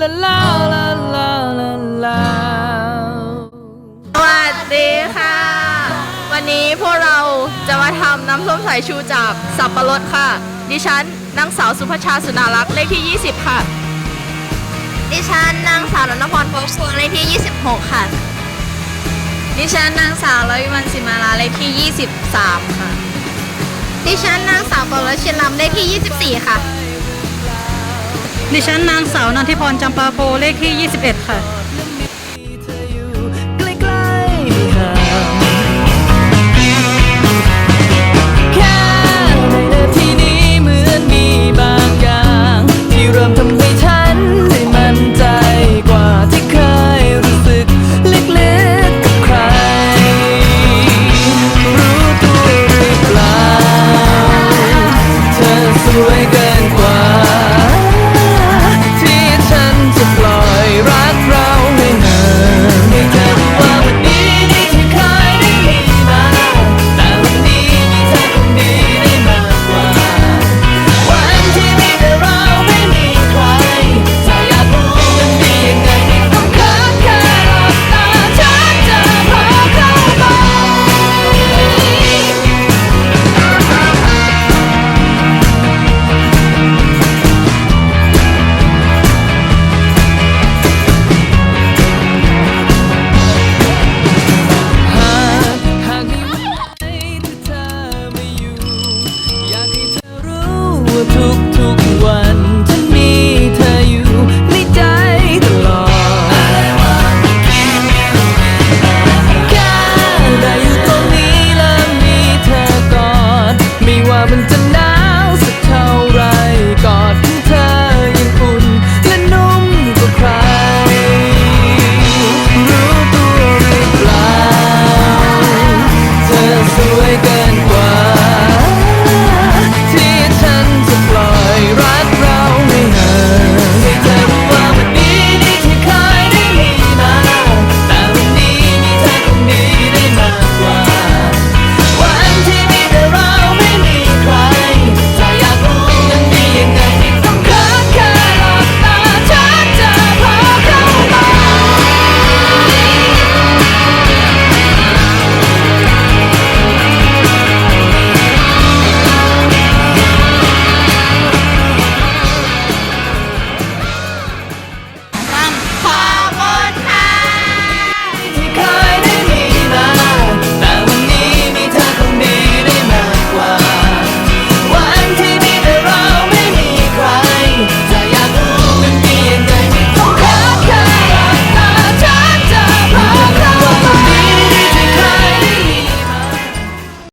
ลาลาลาลาลาลาสวัสดีค่ะ วันนี้พวกเราจะมาทำน้ำส้มสายชูจากสับปะรดค่ะ ดิฉันนางสาวสุภชาสุนารักษ์เลขที่ 20 ค่ะ ดิฉันนางสาวรณพรโพสเลขที่ 26 ค่ะ ดิฉันนางสาวลวิมันสิมาลาเลขที่ 23 ค่ะ ดิฉันนางสาวปรชินลำเลขที่ 24 ค่ะ ดิฉันนางสาวนันทิพรจำปาโพเลขที่ 21 ค่ะ